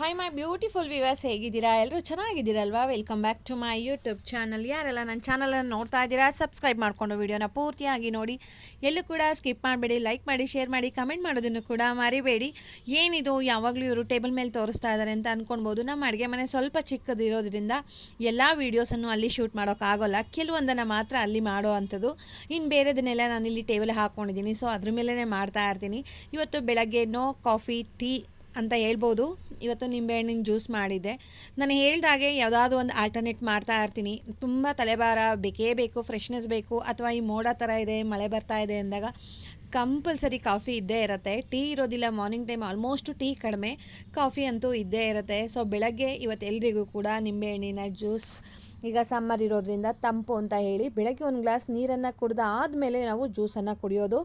Hi my beautiful viewers ಹೇಗಿದ್ದೀರಾ? ಎಲ್ಲರೂ ಚೆನ್ನಾಗಿದ್ದೀರಲ್ವಾ? Welcome back to my YouTube channel ಯಾರೆಲ್ಲ ನನ್ನ ಚಾನಲನ್ನು ನೋಡ್ತಾ ಇದ್ದೀರಾ ಸಬ್ಸ್ಕ್ರೈಬ್ ಮಾಡಿಕೊಂಡು ವೀಡಿಯೋನ ಪೂರ್ತಿಯಾಗಿ ನೋಡಿ. ಎಲ್ಲೂ ಕೂಡ ಸ್ಕಿಪ್ ಮಾಡಬೇಡಿ ಲೈಕ್ ಮಾಡಿ ಶೇರ್ ಮಾಡಿ ಕಮೆಂಟ್ ಮಾಡೋದನ್ನು ಕೂಡ ಮರಿಬೇಡಿ. ಏನಿದು, ಯಾವಾಗಲೂ ಇವರು ಟೇಬಲ್ ಮೇಲೆ ತೋರಿಸ್ತಾ ಇದ್ದಾರೆ ಅಂತ ಅಂದ್ಕೊಳ್ಬೋದು ನಮ್ಮ ಅಡುಗೆ ಮನೆ ಸ್ವಲ್ಪ ಚಿಕ್ಕದಿರೋದ್ರಿಂದ ಎಲ್ಲ ವೀಡಿಯೋಸನ್ನು ಅಲ್ಲಿ ಶೂಟ್ ಮಾಡೋಕ್ಕಾಗೋಲ್ಲ ಕೆಲವೊಂದನ್ನು ಮಾತ್ರ ಅಲ್ಲಿ ಮಾಡೋ ಅಂಥದ್ದು. ಇನ್ನು ಬೇರೆದನ್ನೆಲ್ಲ ನಾನು ಇಲ್ಲಿ ಟೇಬಲ್ ಹಾಕ್ಕೊಂಡಿದ್ದೀನಿ ಸೊ ಅದ್ರ ಮೇಲೇ ಮಾಡ್ತಾ ಇರ್ತೀನಿ. ಇವತ್ತು ಬೆಳಗ್ಗೆ ನೋ ಕಾಫಿ ಟೀ ಅಂತ ಹೇಳ್ಬೋದು. ಇವತ್ತು ನಿಂಬೆಹಣ್ಣಿನ ಜ್ಯೂಸ್ ಮಾಡಿದ್ದೆ. ನಾನು ಹೇಳ್ದಾಗೆ ಯಾವುದಾದ್ರು ಒಂದು ಆಲ್ಟರ್ನೇಟ್ ಮಾಡ್ತಾ ಇರ್ತೀನಿ. ತುಂಬ ತಲೆಭಾರ, ಬೇಕೇ ಬೇಕು ಫ್ರೆಶ್ನೆಸ್ ಬೇಕು, ಅಥವಾ ಈ ಮೋಡ ಥರ ಇದೆ, ಮಳೆ ಬರ್ತಾ ಇದೆ ಅಂದಾಗ ಕಂಪಲ್ಸರಿ ಕಾಫಿ ಇದ್ದೇ ಇರುತ್ತೆ. ಟೀ ಇರೋದಿಲ್ಲ ಮಾರ್ನಿಂಗ್ ಟೈಮ್ ಆಲ್ಮೋಸ್ಟು ಟೀ ಕಡಿಮೆ, ಕಾಫಿ ಅಂತೂ ಇದ್ದೇ ಇರುತ್ತೆ. ಸೊ ಬೆಳಗ್ಗೆ ಇವತ್ತು ಎಲ್ರಿಗೂ ಕೂಡ ನಿಂಬೆಹಣ್ಣಿನ ಜ್ಯೂಸ್, ಈಗ ಸಮ್ಮರ್ ಇರೋದ್ರಿಂದ ತಂಪು ಅಂತ ಹೇಳಿ ಬೆಳಗ್ಗೆ ಒಂದು ಗ್ಲಾಸ್ ನೀರನ್ನು ಕುಡ್ದು ಆದಮೇಲೆ ನಾವು ಜ್ಯೂಸನ್ನು ಕುಡಿಯೋದು.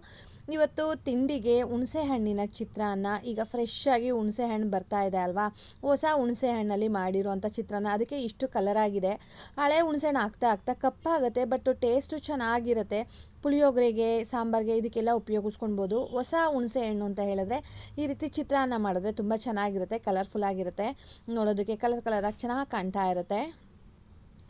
ಇವತ್ತು ತಿಂಡಿಗೆ ಹುಣಸೆ ಹಣ್ಣಿನ ಚಿತ್ರಾನ್ನ. ಈಗ ಫ್ರೆಶ್ ಆಗಿ ಹುಣಸೆ ಹಣ್ಣು ಬರ್ತಾ ಇದೆ ಅಲ್ವಾ? ಹೊಸ ಹುಣಸೆ ಹಣ್ಣಲ್ಲಿ ಮಾಡಿರುವಂಥ ಚಿತ್ರಾನ್ನ. ಅದಕ್ಕೆ ಇಷ್ಟು ಕಲರ್ ಆಗಿದೆ. ಹಳೆ ಹುಣಸೆ ಆಗ್ತಾ ಹಾಕ್ತಾ ಕಪ್ಪಾಗುತ್ತೆ ಬಟ್ ಟೇಸ್ಟು ಚೆನ್ನಾಗಿರುತ್ತೆ. ಪುಳಿಯೋಗರೆಗೆ, ಸಾಂಬಾರಿಗೆ ಇದಕ್ಕೆಲ್ಲ ಉಪಯೋಗಿಸ್ಕೊಳ್ಬೋದು. ಹೊಸ ಹುಣಸೆ ಹಣ್ಣು ಅಂತ ಹೇಳಿದ್ರೆ ಈ ರೀತಿ ಚಿತ್ರಾನ್ನ ಮಾಡಿದ್ರೆ ತುಂಬ ಚೆನ್ನಾಗಿರುತ್ತೆ ಕಲರ್ಫುಲ್ ಆಗಿರುತ್ತೆ. ನೋಡೋದಕ್ಕೆ ಕಲರ್ ಕಲರಾಗಿ ಚೆನ್ನಾಗಿ ಕಾಣ್ತಾ ಇರುತ್ತೆ.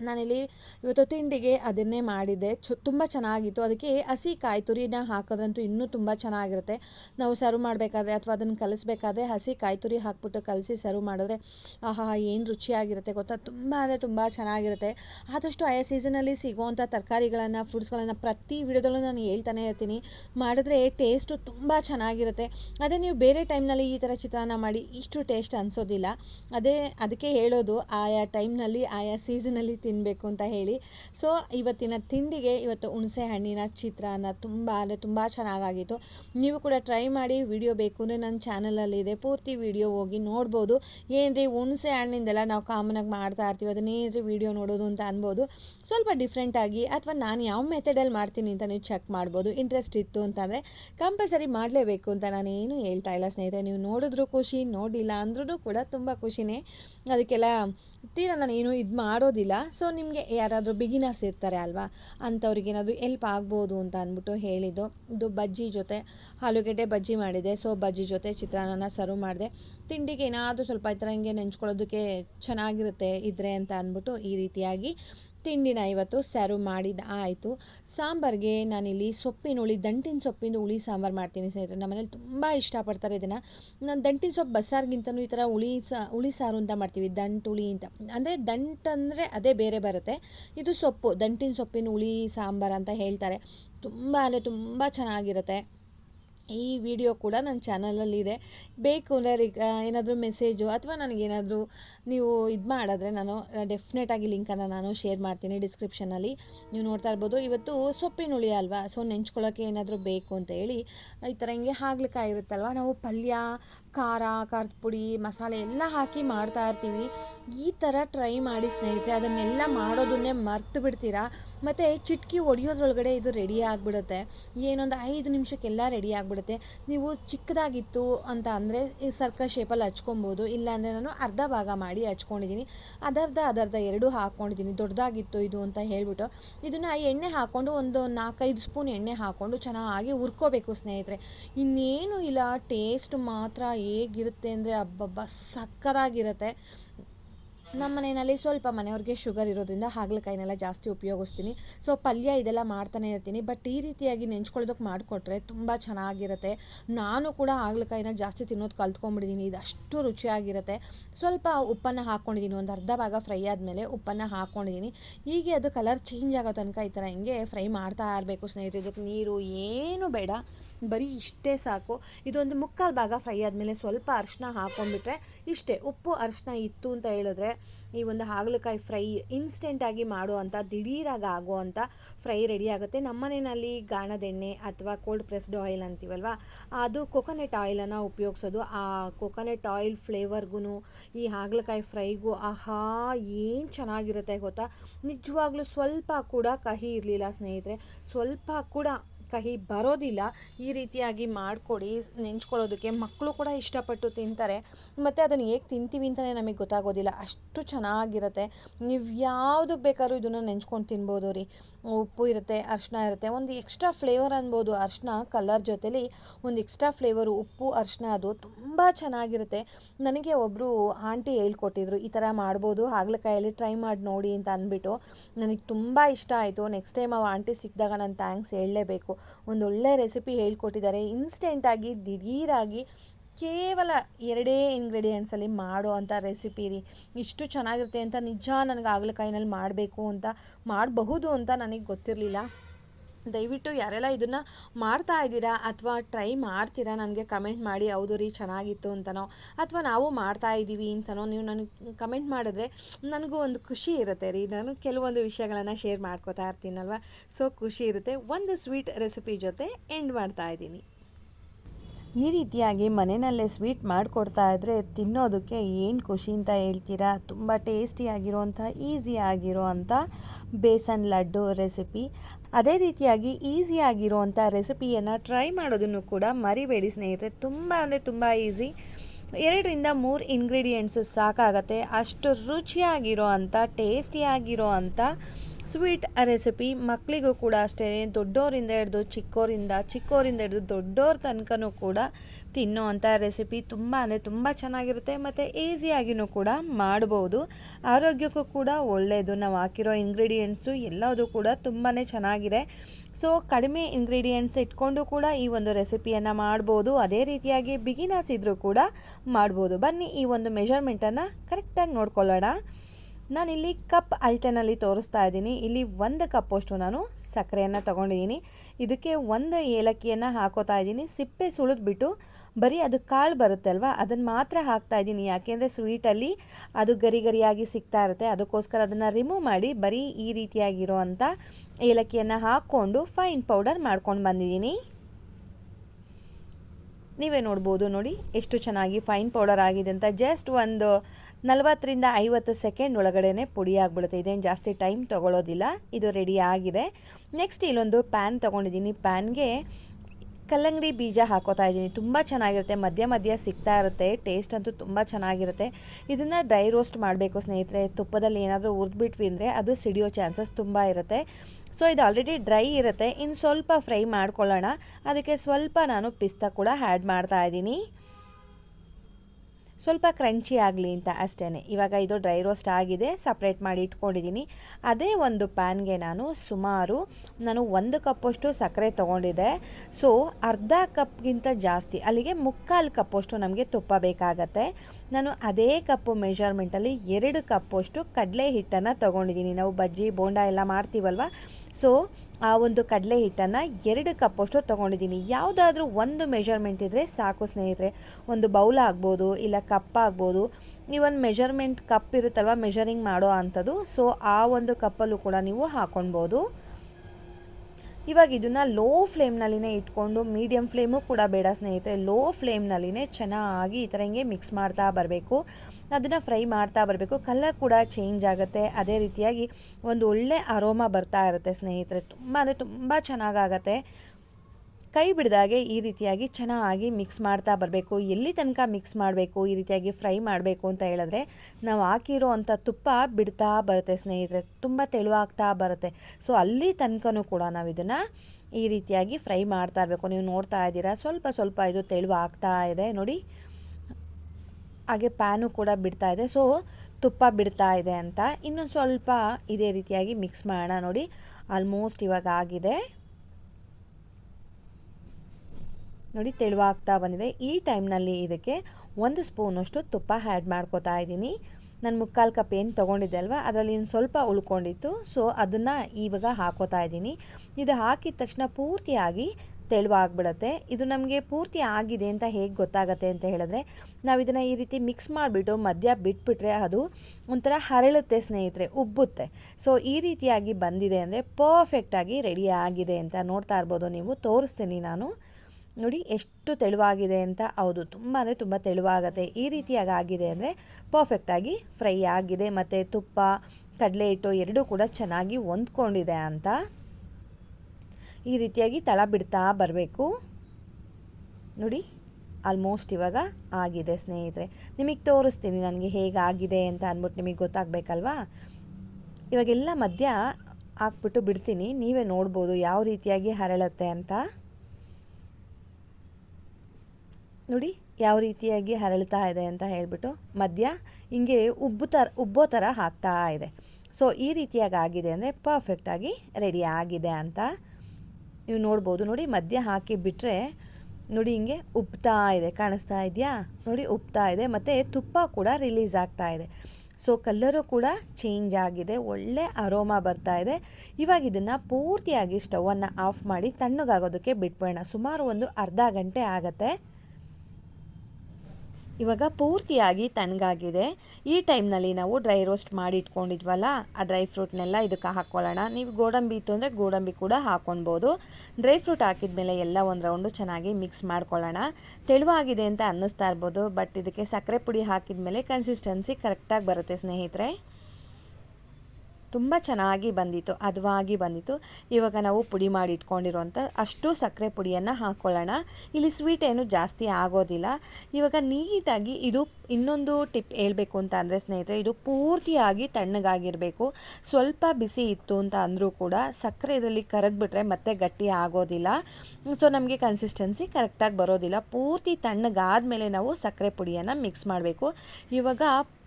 ನಾನಿಲ್ಲಿ ಇವತ್ತು ತಿಂಡಿಗೆ ಅದನ್ನೇ ಮಾಡಿದ್ದೆ. ಚು, ತುಂಬ ಚೆನ್ನಾಗಿತ್ತು. ಅದಕ್ಕೆ ಹಸಿ ಕಾಯಿ ತುರಿನ ಹಾಕೋದ್ರಂತೂ ಇನ್ನೂ ತುಂಬ ಚೆನ್ನಾಗಿರುತ್ತೆ. ನಾವು ಸರ್ವ್ ಮಾಡಬೇಕಾದ್ರೆ ಅಥವಾ ಅದನ್ನು ಕಲಿಸ್ಬೇಕಾದ್ರೆ ಹಸಿ ಕಾಯಿ ತುರಿ ಹಾಕ್ಬಿಟ್ಟು ಕಲಸಿ ಸರ್ವ್ ಮಾಡಿದ್ರೆ ಆಹಾ ಏನು ರುಚಿಯಾಗಿರುತ್ತೆ ಗೊತ್ತಾ? ತುಂಬ ಅಂದರೆ ತುಂಬ ಚೆನ್ನಾಗಿರುತ್ತೆ. ಆದಷ್ಟು ಆಯಾ ಸೀಸನಲ್ಲಿ ಸಿಗೋವಂಥ ತರಕಾರಿಗಳನ್ನು ಫ್ರೂಟ್ಸ್ಗಳನ್ನು ಪ್ರತಿ ವಿಡಿಯೋದಲ್ಲೂ ನಾನು ಹೇಳ್ತಾನೆ ಇರ್ತೀನಿ. ಮಾಡಿದ್ರೆ ಟೇಸ್ಟು ತುಂಬ ಚೆನ್ನಾಗಿರುತ್ತೆ. ಅದೇ ನೀವು ಬೇರೆ ಟೈಮ್ನಲ್ಲಿ ಈ ಥರ ಚಿತ್ರಾನ್ನ ಮಾಡಿ ಇಷ್ಟು ಟೇಸ್ಟ್ ಅನಿಸೋದಿಲ್ಲ. ಅದೇ, ಅದಕ್ಕೆ ಹೇಳೋದು ಆಯಾ ಟೈಮ್ನಲ್ಲಿ ಆಯಾ ಸೀಸನಲ್ಲಿ ತಿನ್ನಬೇಕು ಅಂತ ಹೇಳಿ. ಸೊ ಇವತ್ತಿನ ತಿಂಡಿಗೆ ಇವತ್ತು ಹುಣಸೆ ಹಣ್ಣಿನ ಚಿತ್ರಾನ್ನ ತುಂಬ ಅಂದರೆ ತುಂಬ ಚೆನ್ನಾಗಾಗಿತ್ತು. ನೀವು ಕೂಡ ಟ್ರೈ ಮಾಡಿ ವಿಡಿಯೋ ಬೇಕು ಅಂದರೆ ನನ್ನ ಚಾನಲಲ್ಲಿದೆ ಪೂರ್ತಿ ವಿಡಿಯೋ ಹೋಗಿ ನೋಡ್ಬೋದು. ಏನ್ರಿ ಹುಣಸೆ ಹಣ್ಣಿಂದೆಲ್ಲ ನಾವು ಕಾಮನಾಗಿ ಮಾಡ್ತಾ ಇರ್ತೀವಿ. ಅದನ್ನೇನ್ರಿ ವಿಡಿಯೋ ನೋಡೋದು ಅಂತ ಅನ್ಬೋದು. ಸ್ವಲ್ಪ ಡಿಫ್ರೆಂಟಾಗಿ ಅಥವಾ ನಾನು ಯಾವ ಮೆಥಡಲ್ಲಿ ಮಾಡ್ತೀನಿ ಅಂತ ನೀವು ಚೆಕ್ ಮಾಡ್ಬೋದು. ಇಂಟ್ರೆಸ್ಟ್ ಇತ್ತು ಅಂತಂದರೆ ಕಂಪಲ್ಸರಿ ಮಾಡಲೇಬೇಕು ಅಂತ ನಾನೇನು ಹೇಳ್ತಾ ಇಲ್ಲ ಸ್ನೇಹಿತರೆ. ನೀವು ನೋಡಿದ್ರು ಖುಷಿ, ನೋಡಿಲ್ಲ ಅಂದ್ರೂ ಕೂಡ ತುಂಬ ಖುಷಿನೇ. ಅದಕ್ಕೆಲ್ಲ ತೀರಾ ನಾನು ಏನು ಇದು ಮಾಡೋದಿಲ್ಲ. ಸೊ ನಿಮಗೆ ಯಾರಾದರೂ ಬಿಗಿನರ್ಸ್ ಇರ್ತಾರೆ ಅಲ್ವಾ? ಅಂಥವ್ರಿಗೆ ಏನಾದರೂ ಎಲ್ಪ್ ಆಗ್ಬೋದು ಅಂತ ಅಂದ್ಬಿಟ್ಟು ಹೇಳಿದ್ದು. ಇದು ಬಜ್ಜಿ ಜೊತೆ, ಆಲೂಗೆಡ್ಡೆ ಬಜ್ಜಿ ಮಾಡಿದೆ. ಸೊ ಬಜ್ಜಿ ಜೊತೆ ಚಿತ್ರಾನ್ನ ಸರ್ವ್ ಮಾಡಿದೆ. ತಿಂಡಿಗೆ ಏನಾದರೂ ಸ್ವಲ್ಪ ಈ ಥರ ಹಿಂಗೆ ನೆಂಚ್ಕೊಳ್ಳೋದಕ್ಕೆ ಚೆನ್ನಾಗಿರುತ್ತೆ ಇದ್ರೆ ಅಂತ ಅಂದ್ಬಿಟ್ಟು ಈ ರೀತಿಯಾಗಿ ತಿಂಡಿನ ಇವತ್ತು ಸರ್ವ್ ಮಾಡಿದ ಆಯಿತು. ಸಾಂಬಾರಿಗೆ ನಾನಿಲ್ಲಿ ಸೊಪ್ಪಿನ ಹುಳಿ, ದಂಟಿನ ಸೊಪ್ಪಿಂದು ಹುಳಿ ಸಾಂಬಾರು ಮಾಡ್ತೀನಿ ಸ್ನೇಹಿತರೆ. ನಮ್ಮ ಮನೇಲಿ ತುಂಬ ಇಷ್ಟಪಡ್ತಾರೆ ಇದನ್ನು. ನಾನು ದಂಟಿನ ಸೊಪ್ಪು ಬಸ್ಸಾರಿಗಿಂತನೂ ಈ ಥರ ಹುಳಿ ಸಾ, ಹುಳಿ ಸಾರು ಅಂತ ಮಾಡ್ತೀವಿ, ದಂಟು ಹುಳಿ ಅಂತ. ಅಂದರೆ ದಂಟು ಅಂದರೆ ಅದೇ ಬೇರೆ ಬರುತ್ತೆ. ಇದು ಸೊಪ್ಪು, ದಂಟಿನ ಸೊಪ್ಪಿನ ಹುಳಿ ಸಾಂಬಾರು ಅಂತ ಹೇಳ್ತಾರೆ. ತುಂಬ ಅಂದರೆ ತುಂಬ ಚೆನ್ನಾಗಿರುತ್ತೆ. ಈ ವಿಡಿಯೋ ಕೂಡ ನನ್ನ ಚಾನಲಲ್ಲಿದೆ. ಬೇಕು ಅಂದರೆ ಏನಾದರೂ ಮೆಸೇಜು ಅಥವಾ ನನಗೇನಾದರೂ ನೀವು ಇದು ಮಾಡಿದ್ರೆ ನಾನು ಡೆಫಿನೆಟಾಗಿ ಲಿಂಕನ್ನು ನಾನು ಶೇರ್ ಮಾಡ್ತೀನಿ ಡಿಸ್ಕ್ರಿಪ್ಷನಲ್ಲಿ ನೀವು ನೋಡ್ತಾ ಇರ್ಬೋದು. ಇವತ್ತು ಸೊಪ್ಪಿನ ಹುಳಿ ಅಲ್ವಾ? ಸೊ ನೆಂಚ್ಕೊಳ್ಳೋಕ್ಕೆ ಏನಾದರೂ ಬೇಕು ಅಂತ ಹೇಳಿ, ಈ ಥರ ಹಿಂಗೆ ಹಾಗಲಕಾಯಿ ಇರುತ್ತಲ್ವ? ನಾವು ಪಲ್ಯ, ಖಾರ ಖಾರದ ಪುಡಿ ಮಸಾಲೆ ಎಲ್ಲ ಹಾಕಿ ಮಾಡ್ತಾ ಇರ್ತೀವಿ. ಈ ಥರ ಟ್ರೈ ಮಾಡಿ ಸ್ನೇಹಿತರೆ, ಅದನ್ನೆಲ್ಲ ಮಾಡೋದನ್ನೇ ಮರ್ತು ಬಿಡ್ತೀರಾ? ಮತ್ತು ಚಿಟ್ಕಿ ಒಡೆಯೋದ್ರೊಳಗಡೆ ಇದು ರೆಡಿ ಆಗಿಬಿಡುತ್ತೆ. ಏನೊಂದು ಐದು ನಿಮಿಷಕ್ಕೆಲ್ಲ ರೆಡಿ ಆಗಿಬಿಡುತ್ತೆ. ನೀವು ಚಿಕ್ಕದಾಗಿತ್ತು ಅಂತ ಅಂದರೆ ಈ ಸರ್ಕಲ್ ಶೇಪಲ್ಲಿ ಹಚ್ಕೊಬೋದು. ಇಲ್ಲಾಂದರೆ ನಾನು ಅರ್ಧ ಭಾಗ ಮಾಡಿ ಹಚ್ಕೊಂಡಿದ್ದೀನಿ ಅದರ್ಧ ಅದರ್ಧ ಎರಡೂ ಹಾಕ್ಕೊಂಡಿದ್ದೀನಿ ದೊಡ್ಡದಾಗಿತ್ತು ಇದು ಅಂತ ಹೇಳ್ಬಿಟ್ಟು ಇದನ್ನು ಎಣ್ಣೆ ಹಾಕ್ಕೊಂಡು ಒಂದು ನಾಲ್ಕೈದು ಸ್ಪೂನ್ ಎಣ್ಣೆ ಹಾಕ್ಕೊಂಡು ಚೆನ್ನಾಗಿ ಹುರ್ಕೋಬೇಕು ಸ್ನೇಹಿತರೆ. ಇನ್ನೇನು ಇಲ್ಲ. ಟೇಸ್ಟ್ ಮಾತ್ರ ಹೇಗಿರುತ್ತೆ ಅಂದರೆ ಅಬ್ಬಬ್ಬ ಸಕ್ಕದಾಗಿರುತ್ತೆ. ನಮ್ಮ ಮನೆಯಲ್ಲಿ ಸ್ವಲ್ಪ ಮನೆಯವ್ರಿಗೆ ಶುಗರ್ ಇರೋದ್ರಿಂದ ಹಾಗಲಕಾಯಿನೆಲ್ಲ ಜಾಸ್ತಿ ಉಪಯೋಗಿಸ್ತೀನಿ. ಸೊ ಪಲ್ಯ ಇದೆಲ್ಲ ಮಾಡ್ತಾನೆ ಇರ್ತೀನಿ. ಬಟ್ ಈ ರೀತಿಯಾಗಿ ನೆಂಚ್ಕೊಳ್ಳೋದಕ್ಕೆ ಮಾಡಿಕೊಟ್ರೆ ತುಂಬ ಚೆನ್ನಾಗಿರುತ್ತೆ. ನಾನು ಕೂಡ ಹಾಗಲಕಾಯಿನ ಜಾಸ್ತಿ ತಿನ್ನೋದು ಕಲ್ತ್ಕೊಂಡ್ಬಿಟ್ಟಿದ್ದೀನಿ ಇದು ಅಷ್ಟು ರುಚಿಯಾಗಿರುತ್ತೆ. ಸ್ವಲ್ಪ ಉಪ್ಪನ್ನು ಹಾಕ್ಕೊಂಡಿದ್ದೀನಿ ಒಂದು ಅರ್ಧ ಭಾಗ ಫ್ರೈ ಆದಮೇಲೆ ಉಪ್ಪನ್ನು ಹಾಕ್ಕೊಂಡಿದ್ದೀನಿ ಹೀಗೆ ಅದು ಕಲರ್ ಚೇಂಜ್ ಆಗೋ ತನಕ ಈ ಥರ ಹಿಂಗೆ ಫ್ರೈ ಮಾಡ್ತಾ ಇರಬೇಕು ಸ್ನೇಹಿತರೆ. ಇದಕ್ಕೆ ನೀರು ಏನು ಬೇಡ. ಬರೀ ಇಷ್ಟೇ ಸಾಕು. ಇದೊಂದು ಮುಕ್ಕಾಲು ಭಾಗ ಫ್ರೈ ಆದಮೇಲೆ ಸ್ವಲ್ಪ ಅರಿಶಿನ ಹಾಕ್ಕೊಂಡ್ಬಿಟ್ರೆ ಇಷ್ಟೇ. ಉಪ್ಪು ಅರಿಶಿನ ಇತ್ತು ಅಂತ ಹೇಳಿದ್ರೆ ಈ ಒಂದು ಹಾಗಲಕಾಯಿ ಫ್ರೈ ಇನ್ಸ್ಟೆಂಟಾಗಿ ಮಾಡುವಂಥ ದಿಢೀರಾಗಿ ಆಗುವಂಥ ಫ್ರೈ ರೆಡಿ ಆಗುತ್ತೆ. ನಮ್ಮ ಮನೆಯಲ್ಲಿ ಗಾಣದೆಣ್ಣೆ ಅಥವಾ ಕೋಲ್ಡ್ ಪ್ರೆಸ್ಡ್ ಆಯಿಲ್ ಅಂತೀವಲ್ವ, ಅದು ಕೊಕೊನೆಟ್ ಆಯಿಲನ್ನು ಉಪಯೋಗಿಸೋದು. ಆ ಕೊಕೊನೆಟ್ ಆಯಿಲ್ ಫ್ಲೇವರ್ಗೂ ಈ ಹಾಗಲಕಾಯಿ ಫ್ರೈಗೂ ಆಹಾ, ಏನು ಚೆನ್ನಾಗಿರುತ್ತೆ ಗೊತ್ತಾ? ನಿಜವಾಗ್ಲೂ ಸ್ವಲ್ಪ ಕೂಡ ಕಹಿ ಇರಲಿಲ್ಲ ಸ್ನೇಹಿತರೆ. ಸ್ವಲ್ಪ ಕೂಡ ಕಹಿ ಬರೋದಿಲ್ಲ, ಈ ರೀತಿಯಾಗಿ ಮಾಡಿಕೊಡಿ, ನೆಂಚ್ಕೊಳ್ಳೋದಕ್ಕೆ ಮಕ್ಕಳು ಕೂಡ ಇಷ್ಟಪಟ್ಟು ತಿಂತಾರೆ. ಮತ್ತು ಅದನ್ನು ಹೇಗೆ ತಿಂತೀವಿ ಅಂತಲೇ ನಮಗೆ ಗೊತ್ತಾಗೋದಿಲ್ಲ. ಅಷ್ಟು ಚೆನ್ನಾಗಿರುತ್ತೆ. ನೀವು ಯಾವುದು ಬೇಕಾದ್ರೂ ಇದನ್ನು ನೆಂಚ್ಕೊಂಡು ತಿನ್ಬೋದು ರೀ. ಉಪ್ಪು ಇರುತ್ತೆ, ಅರಿಶಿನ ಇರುತ್ತೆ, ಒಂದು ಎಕ್ಸ್ಟ್ರಾ ಫ್ಲೇವರ್ ಅನ್ಬೋದು. ಅರಿಶಿನ ಕಲರ್ ಜೊತೆಲಿ ಒಂದು ಎಕ್ಸ್ಟ್ರಾ ಫ್ಲೇವರು ಉಪ್ಪು, ಅರಿಶಿನ ಅದು ತುಂಬ ಚೆನ್ನಾಗಿರುತ್ತೆ. ನನಗೆ ಒಬ್ಬರು ಆಂಟಿ ಹೇಳ್ಕೊಟ್ಟಿದ್ರು, ಈ ಥರ ಮಾಡ್ಬೋದು, ಹಾಗಲಕಾಯಲ್ಲಿ ಟ್ರೈ ಮಾಡಿ ನೋಡಿ ಅಂತ ಅಂದ್ಬಿಟ್ಟು. ನನಗೆ ತುಂಬ ಇಷ್ಟ ಆಯಿತು. ನೆಕ್ಸ್ಟ್ ಟೈಮ್ ಅವ ಆಂಟಿ ಸಿಕ್ಕಿದಾಗ ನಾನು ಥ್ಯಾಂಕ್ಸ್ ಹೇಳಲೇಬೇಕು. ಒಂದೊಳ್ಳೆ ರೆಸಿಪಿ ಹೇಳ್ಕೊಟ್ಟಿದ್ದಾರೆ. ಇನ್ಸ್ಟೆಂಟಾಗಿ ದಿಢೀರಾಗಿ ಕೇವಲ ಎರಡೇ ಇಂಗ್ರೀಡಿಯೆಂಟ್ಸಲ್ಲಿ ಮಾಡೋ ಅಂಥ ರೆಸಿಪಿ ರೀ. ಇಷ್ಟು ಚೆನ್ನಾಗಿರುತ್ತೆ ಅಂತ ನಿಜ ನನಗೆ ಆಗಲಕಾಯಿನಲ್ಲಿ ಮಾಡಬೇಕು ಅಂತ, ಮಾಡಬಹುದು ಅಂತ ನನಗೆ ಗೊತ್ತಿರಲಿಲ್ಲ. ದಯವಿಟ್ಟು ಯಾರೆಲ್ಲ ಇದನ್ನು ಮಾಡ್ತಾ ಇದ್ದೀರಾ ಅಥವಾ ಟ್ರೈ ಮಾಡ್ತೀರಾ ನನಗೆ ಕಮೆಂಟ್ ಮಾಡಿ, ಹೌದು ರೀ ಚೆನ್ನಾಗಿತ್ತು ಅಂತನೋ, ಅಥವಾ ನಾವು ಮಾಡ್ತಾ ಇದ್ದೀವಿ ಅಂತನೋ, ನೀವು ನನಗೆ ಕಮೆಂಟ್ ಮಾಡಿದ್ರೆ ನನಗೂ ಒಂದು ಖುಷಿ ಇರುತ್ತೆ ರೀ. ನಾನು ಕೆಲವೊಂದು ವಿಷಯಗಳನ್ನು ಶೇರ್ ಮಾಡ್ಕೋತಾ ಇರ್ತೀನಲ್ವ? ಸೊ ಖುಷಿ ಇರುತ್ತೆ. ಒಂದು ಸ್ವೀಟ್ ರೆಸಿಪಿ ಜೊತೆ ಎಂಡ್ ಮಾಡ್ತಾ ಇದ್ದೀನಿ. ಈ ರೀತಿಯಾಗಿ ಮನೆಯಲ್ಲೇ ಸ್ವೀಟ್ ಮಾಡಿಕೊಡ್ತಾ ಇದ್ದರೆ ತಿನ್ನೋದಕ್ಕೆ ಏನು ಖುಷಿ ಅಂತ ಹೇಳ್ತೀರಾ? ತುಂಬ ಟೇಸ್ಟಿಯಾಗಿರುವಂಥ ಈಸಿಯಾಗಿರುವಂಥ ಬೇಸನ್ ಲಡ್ಡು ರೆಸಿಪಿ. ಅದೇ ರೀತಿಯಾಗಿ ಈಸಿಯಾಗಿರುವಂಥ ರೆಸಿಪಿಯನ್ನು ಟ್ರೈ ಮಾಡೋದನ್ನು ಕೂಡ ಮರಿಬೇಡಿ ಸ್ನೇಹಿತರೆ. ತುಂಬ ಅಂದರೆ ತುಂಬ ಈಸಿ. ಎರಡರಿಂದ ಮೂರು ಇಂಗ್ರೀಡಿಯೆಂಟ್ಸು ಸಾಕಾಗತ್ತೆ. ಅಷ್ಟು ರುಚಿಯಾಗಿರೋ ಅಂಥ ಟೇಸ್ಟಿಯಾಗಿರೋ ಅಂಥ ಸ್ವೀಟ್ ರೆಸಿಪಿ ಮಕ್ಕಳಿಗೂ ಕೂಡ ಅಷ್ಟೇ. ದೊಡ್ಡೋರಿಂದ ಹಿಡಿದು ಚಿಕ್ಕೋರಿಂದ ಚಿಕ್ಕೋರಿಂದ ಹಿಡಿದು ದೊಡ್ಡೋರ ತನಕನೂ ಕೂಡ ತಿನ್ನೋ ಅಂಥ ರೆಸಿಪಿ ತುಂಬ ಅಂದರೆ ತುಂಬ ಚೆನ್ನಾಗಿರುತ್ತೆ ಮತ್ತು ಈಸಿಯಾಗಿಯೂ ಕೂಡ ಮಾಡ್ಬೋದು. ಆರೋಗ್ಯಕ್ಕೂ ಕೂಡ ಒಳ್ಳೆಯದು. ನಾವು ಹಾಕಿರೋ ಇಂಗ್ರೀಡಿಯೆಂಟ್ಸು ಎಲ್ಲದೂ ಕೂಡ ತುಂಬಾ ಚೆನ್ನಾಗಿದೆ. ಸೊ, ಕಡಿಮೆ ಇಂಗ್ರೀಡಿಯೆಂಟ್ಸ್ ಇಟ್ಕೊಂಡು ಕೂಡ ಈ ಒಂದು ರೆಸಿಪಿಯನ್ನು ಮಾಡ್ಬೋದು. ಅದೇ ರೀತಿಯಾಗಿ ಬಿಗಿನರ್ಸ್ ಇದ್ದರೂ ಕೂಡ ಮಾಡ್ಬೋದು. ಬನ್ನಿ ಈ ಒಂದು ಮೆಷರ್ಮೆಂಟನ್ನು ಕರೆಕ್ಟಾಗಿ ನೋಡ್ಕೊಳ್ಳೋಣ. ನಾನಿಲ್ಲಿ ಕಪ್ ಅಳತೆನಲ್ಲಿ ತೋರಿಸ್ತಾ ಇದ್ದೀನಿ. ಇಲ್ಲಿ ಒಂದು ಕಪ್ಪಷ್ಟು ನಾನು ಸಕ್ಕರೆಯನ್ನು ತೊಗೊಂಡಿದ್ದೀನಿ. ಇದಕ್ಕೆ ಒಂದು ಏಲಕ್ಕಿಯನ್ನು ಹಾಕೋತಾ ಇದ್ದೀನಿ. ಸಿಪ್ಪೆ ಸುಳಿದ್ಬಿಟ್ಟು ಬರೀ ಅದು ಕಾಳು ಬರುತ್ತೆ ಅಲ್ವಾ ಅದನ್ನು ಮಾತ್ರ ಹಾಕ್ತಾ ಇದ್ದೀನಿ. ಯಾಕೆಂದರೆ ಸ್ವೀಟಲ್ಲಿ ಅದು ಗರಿ ಗರಿಯಾಗಿ ಸಿಗ್ತಾ ಇರುತ್ತೆ. ಅದಕ್ಕೋಸ್ಕರ ಅದನ್ನು ರಿಮೂವ್ ಮಾಡಿ ಬರೀ ಈ ರೀತಿಯಾಗಿರೋವಂಥ ಏಲಕ್ಕಿಯನ್ನು ಹಾಕ್ಕೊಂಡು ಫೈನ್ ಪೌಡರ್ ಮಾಡ್ಕೊಂಡು ಬಂದಿದ್ದೀನಿ. ನೀವೇ ನೋಡ್ಬೋದು ನೋಡಿ, ಎಷ್ಟು ಚೆನ್ನಾಗಿ ಫೈನ್ ಪೌಡರ್ ಆಗಿದೆ ಅಂತ. ಜಸ್ಟ್ ಒಂದು ನಲವತ್ತರಿಂದ ಐವತ್ತು ಸೆಕೆಂಡ್ ಒಳಗಡೆ ಪುಡಿ ಆಗಿಬಿಡುತ್ತೆ ಇದೇನು ಜಾಸ್ತಿ ಟೈಮ್ ತೊಗೊಳೋದಿಲ್ಲ. ಇದು ರೆಡಿ ಆಗಿದೆ. ನೆಕ್ಸ್ಟ್ ಇಲ್ಲೊಂದು ಪ್ಯಾನ್ ತೊಗೊಂಡಿದ್ದೀನಿ. ಪ್ಯಾನ್ಗೆ ಕಲ್ಲಂಗಡಿ ಬೀಜ ಹಾಕೋತಾ ಇದ್ದೀನಿ. ತುಂಬ ಚೆನ್ನಾಗಿರುತ್ತೆ. ಮಧ್ಯ ಮಧ್ಯ ಸಿಗ್ತಾ ಇರುತ್ತೆ. ಟೇಸ್ಟ್ ಅಂತೂ ತುಂಬ ಚೆನ್ನಾಗಿರುತ್ತೆ. ಇದನ್ನು ಡ್ರೈ ರೋಸ್ಟ್ ಮಾಡಬೇಕು ಸ್ನೇಹಿತರೆ. ತುಪ್ಪದಲ್ಲಿ ಏನಾದರೂ ಹುರಿದ್ಬಿಟ್ವಿ ಅಂದರೆ ಅದು ಸಿಡಿಯೋ ಚಾನ್ಸಸ್ ತುಂಬ ಇರುತ್ತೆ. ಸೊ, ಇದು ಆಲ್ರೆಡಿ ಡ್ರೈ ಇರುತ್ತೆ. ಇನ್ನು ಸ್ವಲ್ಪ ಫ್ರೈ ಮಾಡ್ಕೊಳ್ಳೋಣ. ಅದಕ್ಕೆ ಸ್ವಲ್ಪ ನಾನು ಪಿಸ್ತಾ ಕೂಡ ಆ್ಯಡ್ ಮಾಡ್ತಾ ಇದ್ದೀನಿ. ಸ್ವಲ್ಪ ಕ್ರಂಚಿ ಆಗಲಿ ಅಂತ ಅಷ್ಟೇ ಇವಾಗ ಇದು ಡ್ರೈ ರೋಸ್ಟ್ ಆಗಿದೆ, ಸಪ್ರೇಟ್ ಮಾಡಿ ಇಟ್ಕೊಂಡಿದ್ದೀನಿ. ಅದೇ ಒಂದು ಪ್ಯಾನ್ಗೆ ನಾನು ಸುಮಾರು ನಾನು ಒಂದು ಕಪ್ಪಷ್ಟು ಸಕ್ಕರೆ ತೊಗೊಂಡಿದ್ದೆ. ಸೊ, ಅರ್ಧ ಕಪ್ಗಿಂತ ಜಾಸ್ತಿ, ಅಲ್ಲಿಗೆ ಮುಕ್ಕಾಲು ಕಪ್ಪಷ್ಟು ನಮಗೆ ತುಪ್ಪ ಬೇಕಾಗತ್ತೆ. ನಾನು ಅದೇ ಕಪ್ಪು ಮೆಷರ್ಮೆಂಟಲ್ಲಿ ಎರಡು ಕಪ್ಪಷ್ಟು ಕಡಲೆ ಹಿಟ್ಟನ್ನು ತೊಗೊಂಡಿದ್ದೀನಿ. ನಾವು ಬಜ್ಜಿ, ಬೋಂಡ ಎಲ್ಲ ಮಾಡ್ತೀವಲ್ವ? ಸೊ, ಆ ಒಂದು ಕಡಲೆ ಹಿಟ್ಟನ್ನು ಎರಡು ಕಪ್ಪಷ್ಟು ತೊಗೊಂಡಿದ್ದೀನಿ. ಯಾವುದಾದ್ರೂ ಒಂದು ಮೆಷರ್ಮೆಂಟ್ ಇದ್ದರೆ ಸಾಕು ಸ್ನೇಹಿತರೆ. ಒಂದು ಬೌಲ್ ಆಗ್ಬೋದು, ಇಲ್ಲ ಕಪ್ ಆಗ್ಬೋದು ಈ ಒಂದು ಮೆಷರ್ಮೆಂಟ್ ಕಪ್ ಇರುತ್ತಲ್ವ, ಮೆಜರಿಂಗ್ ಮಾಡೋ ಅಂಥದ್ದು. ಸೊ ಆ ಒಂದು ಕಪ್ಪಲ್ಲೂ ಕೂಡ ನೀವು ಹಾಕೊಳ್ಬೋದು ಇವಾಗ ಇದನ್ನು ಲೋ ಫ್ಲೇಮ್ನಲ್ಲಿನೇ ಇಟ್ಕೊಂಡು ಮೀಡಿಯಮ್ ಫ್ಲೇಮು ಕೂಡ ಬೇಡ ಸ್ನೇಹಿತರೆ, ಲೋ ಫ್ಲೇಮ್ನಲ್ಲಿನೇ ಚೆನ್ನಾಗಿ ಈ ಥರ ಹಿಂಗೆ ಮಿಕ್ಸ್ ಮಾಡ್ತಾ ಬರಬೇಕು. ಅದನ್ನು ಫ್ರೈ ಮಾಡ್ತಾ ಬರಬೇಕು. ಕಲರ್ ಕೂಡ ಚೇಂಜ್ ಆಗುತ್ತೆ. ಅದೇ ರೀತಿಯಾಗಿ ಒಂದು ಒಳ್ಳೆ ಅರೋಮಾ ಬರ್ತಾ ಇರುತ್ತೆ ಸ್ನೇಹಿತರೆ. ತುಂಬ ಅಂದರೆ ತುಂಬ ಚೆನ್ನಾಗಾಗತ್ತೆ. ಕೈ ಬಿಡಿದಾಗೆ ಈ ರೀತಿಯಾಗಿ ಚೆನ್ನಾಗಿ ಮಿಕ್ಸ್ ಮಾಡ್ತಾ ಬರಬೇಕು. ಎಲ್ಲಿ ತನಕ ಮಿಕ್ಸ್ ಮಾಡಬೇಕು, ಈ ರೀತಿಯಾಗಿ ಫ್ರೈ ಮಾಡಬೇಕು ಅಂತ ಹೇಳಿದ್ರೆ ನಾವು ಹಾಕಿರೋ ಅಂಥ ತುಪ್ಪ ಬಿಡ್ತಾ ಬರುತ್ತೆ ಸ್ನೇಹಿತರೆ. ತುಂಬ ತೆಳುವಾಗ್ತಾ ಬರುತ್ತೆ. ಸೊ ಅಲ್ಲಿ ತನಕನೂ ಕೂಡ ನಾವು ಇದನ್ನು ಈ ರೀತಿಯಾಗಿ ಫ್ರೈ ಮಾಡ್ತಾ ಇರಬೇಕು. ನೀವು ನೋಡ್ತಾ ಇದ್ದೀರಾ, ಸ್ವಲ್ಪ ಸ್ವಲ್ಪ ಇದು ತೆಳುವಾಗ್ತಾ ಇದೆ. ನೋಡಿ, ಹಾಗೆ ಪ್ಯಾನು ಕೂಡ ಬಿಡ್ತಾ ಇದೆ. ಸೊ ತುಪ್ಪ ಬಿಡ್ತಾ ಇದೆ ಅಂತ ಇನ್ನೊಂದು ಸ್ವಲ್ಪ ಇದೇ ರೀತಿಯಾಗಿ ಮಿಕ್ಸ್ ಮಾಡೋಣ. ನೋಡಿ ಆಲ್ಮೋಸ್ಟ್ ಇವಾಗ ಆಗಿದೆ. ನೋಡಿ, ತೆಳುವಾಗ್ತಾ ಬಂದಿದೆ. ಈ ಟೈಮ್ನಲ್ಲಿ ಇದಕ್ಕೆ ಒಂದು ಸ್ಪೂನಷ್ಟು ತುಪ್ಪ ಆ್ಯಡ್ ಮಾಡ್ಕೋತಾ ಇದ್ದೀನಿ. ನಾನು ಮುಕ್ಕಾಲು ಕಪ್ ಏನು ತೊಗೊಂಡಿದ್ದೆ ಅಲ್ವಾ? ಅದರಲ್ಲಿ ಇನ್ನು ಸ್ವಲ್ಪ ಉಳ್ಕೊಂಡಿತ್ತು. ಸೊ, ಅದನ್ನು ಇವಾಗ ಹಾಕೋತಾ ಇದ್ದೀನಿ. ಇದು ಹಾಕಿದ ತಕ್ಷಣ ಪೂರ್ತಿಯಾಗಿ ತೆಳುವಾಗ್ಬಿಡತ್ತೆ. ಇದು ನಮಗೆ ಪೂರ್ತಿ ಆಗಿದೆ ಅಂತ ಹೇಗೆ ಗೊತ್ತಾಗತ್ತೆ ಅಂತ ಹೇಳಿದ್ರೆ, ನಾವು ಇದನ್ನು ಈ ರೀತಿ ಮಿಕ್ಸ್ ಮಾಡಿಬಿಟ್ಟು ಮಧ್ಯ ಬಿಟ್ಬಿಟ್ರೆ ಅದು ಒಂಥರ ಹರಳುತ್ತೆ ಸ್ನೇಹಿತರೆ, ಉಬ್ಬುತ್ತೆ. ಸೊ, ಈ ರೀತಿಯಾಗಿ ಬಂದಿದೆ ಅಂದರೆ ಪರ್ಫೆಕ್ಟಾಗಿ ರೆಡಿ ಆಗಿದೆ ಅಂತ ನೋಡ್ತಾ ಇರ್ಬೋದು ನೀವು. ತೋರಿಸ್ತೀನಿ ನಾನು. ನೋಡಿ ಎಷ್ಟು ತೆಳುವಾಗಿದೆ ಅಂತ ಹೌದು, ತುಂಬ ಅಂದರೆ ತುಂಬ ತೆಳುವಾಗುತ್ತೆ. ಈ ರೀತಿಯಾಗಿ ಆಗಿದೆ ಅಂದರೆ ಪರ್ಫೆಕ್ಟಾಗಿ ಫ್ರೈ ಆಗಿದೆ. ಮತ್ತು ತುಪ್ಪ, ಕಡಲೆ ಹಿಟ್ಟು ಎರಡೂ ಕೂಡ ಚೆನ್ನಾಗಿ ಹೊಂದ್ಕೊಂಡಿದೆ ಅಂತ ಈ ರೀತಿಯಾಗಿ ತಳ ಬಿಡ್ತಾ ಬರಬೇಕು. ನೋಡಿ ಆಲ್ಮೋಸ್ಟ್ ಇವಾಗ ಆಗಿದೆ ಸ್ನೇಹಿತರೆ. ನಿಮಗೆ ತೋರಿಸ್ತೀನಿ ನನಗೆ ಹೇಗಾಗಿದೆ ಅಂತ ಅಂದ್ಬಿಟ್ಟು ನಿಮಗೆ ಗೊತ್ತಾಗಬೇಕಲ್ವಾ? ಇವಾಗೆಲ್ಲ ಮಧ್ಯ ಹಾಕ್ಬಿಟ್ಟು ಬಿಡ್ತೀನಿ, ನೀವೇ ನೋಡ್ಬೋದು ಯಾವ ರೀತಿಯಾಗಿ ಹರಳತ್ತೆ ಅಂತ. ನೋಡಿ ಯಾವ ರೀತಿಯಾಗಿ ಹರಳ್ತಾ ಇದೆ ಅಂತ ಹೇಳಿಬಿಟ್ಟು ಮಧ್ಯ ಹಿಂಗೆ ಉಬ್ಬು ಥರ ಉಬ್ಬೋ ಥರ ಹಾಕ್ತಾ ಇದೆ. ಸೊ ಈ ರೀತಿಯಾಗಿ ಆಗಿದೆ ಅಂದರೆ ಪರ್ಫೆಕ್ಟಾಗಿ ರೆಡಿ ಆಗಿದೆ ಅಂತ ನೀವು ನೋಡ್ಬೋದು. ನೋಡಿ ಮಧ್ಯ ಹಾಕಿ ಬಿಟ್ಟರೆ ನೋಡಿ ಹಿಂಗೆ ಉಬ್ತಾ ಇದೆ. ಕಾಣಿಸ್ತಾ ಇದೆಯಾ? ನೋಡಿ, ಉಬ್ತಾ ಇದೆ. ಮತ್ತು ತುಪ್ಪ ಕೂಡ ರಿಲೀಸ್ ಆಗ್ತಾ ಇದೆ. ಸೊ ಕಲ್ಲರು ಕೂಡ ಚೇಂಜ್ ಆಗಿದೆ. ಒಳ್ಳೆ ಅರೋಮಾ ಬರ್ತಾ ಇದೆ. ಇವಾಗ ಇದನ್ನು ಪೂರ್ತಿಯಾಗಿ ಸ್ಟವನ್ನು ಆಫ್ ಮಾಡಿ ತಣ್ಣಗಾಗೋದಕ್ಕೆ ಬಿಟ್ಬಿಡೋಣ. ಸುಮಾರು ಒಂದು ಅರ್ಧ ಗಂಟೆ ಆಗುತ್ತೆ. ಇವಾಗ ಪೂರ್ತಿಯಾಗಿ ತಣ್ಣಗಾಗಿದೆ. ಈ ಟೈಮ್ನಲ್ಲಿ ನಾವು ಡ್ರೈ ರೋಸ್ಟ್ ಮಾಡಿ ಇಟ್ಕೊಂಡಿದ್ವಲ್ಲ, ಆ ಡ್ರೈ ಫ್ರೂಟ್ನೆಲ್ಲ ಇದಕ್ಕೆ ಹಾಕ್ಕೊಳ್ಳೋಣ. ನೀವು ಗೋಡಂಬಿ ಇತ್ತು ಅಂದರೆ ಗೋಡಂಬಿ ಕೂಡ ಹಾಕ್ಕೊಳ್ಬೋದು. ಡ್ರೈ ಫ್ರೂಟ್ ಹಾಕಿದ ಮೇಲೆ ಎಲ್ಲ ಒಂದು ರೌಂಡು ಚೆನ್ನಾಗಿ ಮಿಕ್ಸ್ ಮಾಡ್ಕೊಳ್ಳೋಣ. ತೆಳುವಾಗಿದೆ ಅಂತ ಅನ್ನಿಸ್ತಾ ಇರ್ಬೋದು, ಬಟ್ ಇದಕ್ಕೆ ಸಕ್ಕರೆ ಪುಡಿ ಹಾಕಿದ ಮೇಲೆ ಕನ್ಸಿಸ್ಟೆನ್ಸಿ ಕರೆಕ್ಟಾಗಿ ಬರುತ್ತೆ ಸ್ನೇಹಿತರೆ. ತುಂಬ ಚೆನ್ನಾಗಿ ಬಂದಿತ್ತು ಹದವಾಗಿ ಬಂದಿತ್ತು. ಇವಾಗ ನಾವು ಪುಡಿ ಮಾಡಿ ಇಟ್ಕೊಂಡಿರೋಂಥ ಅಷ್ಟು ಸಕ್ಕರೆ ಪುಡಿಯನ್ನು ಹಾಕ್ಕೊಳ್ಳೋಣ ಇಲ್ಲಿ ಸ್ವೀಟ್ ಏನು ಜಾಸ್ತಿ ಆಗೋದಿಲ್ಲ. ಇವಾಗ ನೀಟಾಗಿ ಇದು ಇನ್ನೊಂದು ಟಿಪ್ ಹೇಳಬೇಕು ಅಂತ ಅಂದರೆ ಸ್ನೇಹಿತರೆ, ಇದು ಪೂರ್ತಿಯಾಗಿ ತಣ್ಣಗಾಗಿರಬೇಕು. ಸ್ವಲ್ಪ ಬಿಸಿ ಇತ್ತು ಅಂತ ಅಂದರೂ ಕೂಡ ಸಕ್ಕರೆ ಇದರಲ್ಲಿ ಕರಗಿಬಿಟ್ರೆ ಮತ್ತೆ ಗಟ್ಟಿ ಆಗೋದಿಲ್ಲ. ಸೊ ನಮಗೆ ಕನ್ಸಿಸ್ಟೆನ್ಸಿ ಕರೆಕ್ಟಾಗಿ ಬರೋದಿಲ್ಲ. ಪೂರ್ತಿ ತಣ್ಣಗಾದ ಮೇಲೆ ನಾವು ಸಕ್ಕರೆ ಪುಡಿಯನ್ನು ಮಿಕ್ಸ್ ಮಾಡಬೇಕು. ಇವಾಗ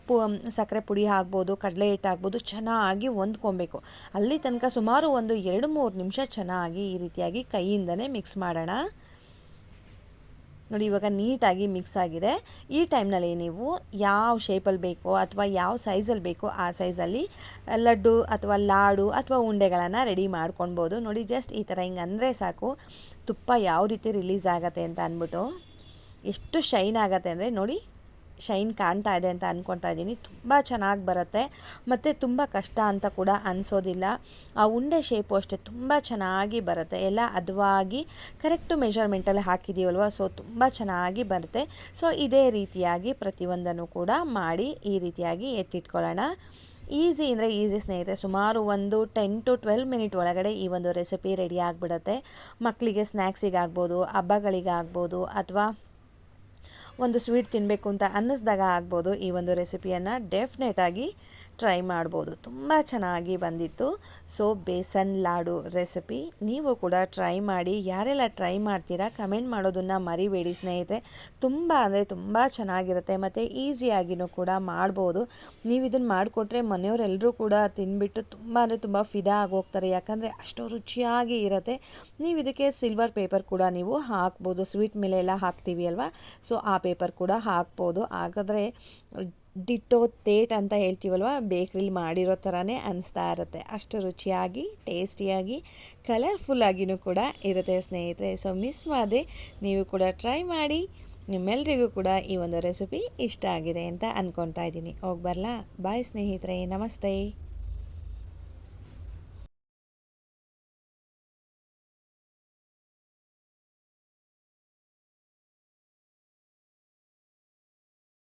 ಪು ಸಕ್ಕರೆ ಪುಡಿ ಆಗ್ಬೋದು, ಕಡಲೆ ಹಿಟ್ಟು ಆಗ್ಬೋದು ಚೆನ್ನಾಗಿ ಹೊಂದ್ಕೊಬೇಕು. ಅಲ್ಲಿ ತನಕ ಸುಮಾರು ಒಂದು ಎರಡು ಮೂರು ನಿಮಿಷ ಚೆನ್ನಾಗಿ ಈ ರೀತಿಯಾಗಿ ಕೈಯಿಂದನೇ ಮಿಕ್ಸ್ ಮಾಡೋಣ. ನೋಡಿ, ಇವಾಗ ನೀಟಾಗಿ ಮಿಕ್ಸ್ ಆಗಿದೆ. ಈ ಟೈಮ್ನಲ್ಲಿ ನೀವು ಯಾವ ಶೇಪಲ್ಲಿ ಬೇಕೋ ಅಥವಾ ಯಾವ ಸೈಜಲ್ಲಿ ಬೇಕೋ ಆ ಸೈಜಲ್ಲಿ ಲಡ್ಡು ಅಥವಾ ಲಾಡು ಅಥವಾ ಉಂಡೆಗಳನ್ನು ರೆಡಿ ಮಾಡ್ಕೊಳ್ಬೋದು. ನೋಡಿ ಜಸ್ಟ್ ಈ ಥರ ಹಿಂಗೆ ಅಂದರೆ ಸಾಕು. ತುಪ್ಪ ಯಾವ ರೀತಿ ರಿಲೀಸ್ ಆಗುತ್ತೆ ಅಂತ ಅಂದ್ಬಿಟ್ಟು ಎಷ್ಟು ಶೈನ್ ಆಗುತ್ತೆ ಅಂದರೆ ನೋಡಿ ಶೈನ್ ಕಾಣ್ತಾ ಇದೆ ಅಂತ ಅಂದ್ಕೊಳ್ತಾ ಇದ್ದೀನಿ. ತುಂಬ ಚೆನ್ನಾಗಿ ಬರುತ್ತೆ. ಮತ್ತು ತುಂಬ ಕಷ್ಟ ಅಂತ ಕೂಡ ಅನಿಸೋದಿಲ್ಲ. ಆ ಉಂಡೆ ಶೇಪು ಅಷ್ಟೇ ತುಂಬ ಚೆನ್ನಾಗಿ ಬರುತ್ತೆ. ಎಲ್ಲ ಹದವಾಗಿ ಕರೆಕ್ಟು ಮೆಷರ್ಮೆಂಟಲ್ಲಿ ಹಾಕಿದ್ದೀವಲ್ವ ಸೊ ತುಂಬ ಚೆನ್ನಾಗಿ ಬರುತ್ತೆ. ಸೊ ಇದೇ ರೀತಿಯಾಗಿ ಪ್ರತಿಯೊಂದನ್ನು ಕೂಡ ಮಾಡಿ ಈ ರೀತಿಯಾಗಿ ಎತ್ತಿಟ್ಕೊಳ್ಳೋಣ. ಈಸಿ ಅಂದರೆ ಈಸಿ ಸ್ನೇಹಿತರೆ, ಸುಮಾರು ಒಂದು ಟೆನ್ ಟು ಟ್ವೆಲ್ ಮಿನಿಟ್ ಒಳಗಡೆ ಈ ಒಂದು ರೆಸಿಪಿ ರೆಡಿ ಆಗಿಬಿಡುತ್ತೆ. ಮಕ್ಕಳಿಗೆ ಸ್ನ್ಯಾಕ್ಸಿಗಾಗ್ಬೋದು ಹಬ್ಬಗಳಿಗಾಗ್ಬೋದು, ಅಥವಾ ಒಂದು ಸ್ವೀಟ್ ತಿನ್ನಬೇಕು ಅಂತ ಅನ್ನಿಸ್ದಾಗ ಆಗ್ಬೋದು ಈ ಒಂದು ರೆಸಿಪಿಯನ್ನು ಡೆಫಿನೆಟಾಗಿ ಟ್ರೈ ಮಾಡ್ಬೋದು. ತುಂಬ ಚೆನ್ನಾಗಿ ಬಂದಿತ್ತು. ಸೊ ಬೇಸನ್ ಲಾಡು ರೆಸಿಪಿ ನೀವು ಕೂಡ ಟ್ರೈ ಮಾಡಿ. ಯಾರೆಲ್ಲ ಟ್ರೈ ಮಾಡ್ತೀರಾ ಕಮೆಂಟ್ ಮಾಡೋದನ್ನು ಮರಿಬೇಡಿ ಸ್ನೇಹಿತರೆ. ತುಂಬ ಅಂದರೆ ತುಂಬ ಚೆನ್ನಾಗಿರುತ್ತೆ ಮತ್ತು ಈಸಿಯಾಗಿಯೂ ಕೂಡ ಮಾಡ್ಬೋದು. ನೀವು ಇದನ್ನು ಮಾಡಿಕೊಟ್ರೆ ಮನೆಯವರೆಲ್ಲರೂ ಕೂಡ ತಿನ್ಬಿಟ್ಟು ತುಂಬ ಅಂದರೆ ತುಂಬ ಫಿದಾ ಆಗೋಗ್ತಾರೆ. ಯಾಕಂದರೆ ಅಷ್ಟು ರುಚಿಯಾಗಿ ಇರುತ್ತೆ. ನೀವು ಇದಕ್ಕೆ ಸಿಲ್ವರ್ ಪೇಪರ್ ಕೂಡ ನೀವು ಹಾಕ್ಬೋದು. ಸ್ವೀಟ್ ಮೇಲೆ ಎಲ್ಲ ಹಾಕ್ತೀವಿ ಅಲ್ವಾ? ಸೊ ಆ ಪೇಪರ್ ಕೂಡ ಹಾಕ್ಬೋದು. ಹಾಗಾದರೆ ಡಿಟ್ಟೋ ತೇಟ್ ಅಂತ ಹೇಳ್ತೀವಲ್ವ? ಬೇಕ್ರಿಲಿ ಮಾಡಿರೋ ಥರನೇ ಅನಿಸ್ತಾ ಇರುತ್ತೆ. ಅಷ್ಟು ರುಚಿಯಾಗಿ, ಟೇಸ್ಟಿಯಾಗಿ ಕಲರ್ಫುಲ್ಲಾಗಿಯೂ ಕೂಡ ಇರುತ್ತೆ ಸ್ನೇಹಿತರೆ. ಸೊ ಮಿಸ್ ಮಾಡದೆ ನೀವು ಕೂಡ ಟ್ರೈ ಮಾಡಿ. ನಿಮ್ಮೆಲ್ಲರಿಗೂ ಕೂಡ ಈ ಒಂದು ರೆಸಿಪಿ ಇಷ್ಟ ಆಗಿದೆ ಅಂತ ಅಂದ್ಕೊತಾ ಇದ್ದೀನಿ. ಹೋಗಿ ಬರಲಾ? ಬಾಯ್ ಸ್ನೇಹಿತರೆ. ನಮಸ್ತೆ.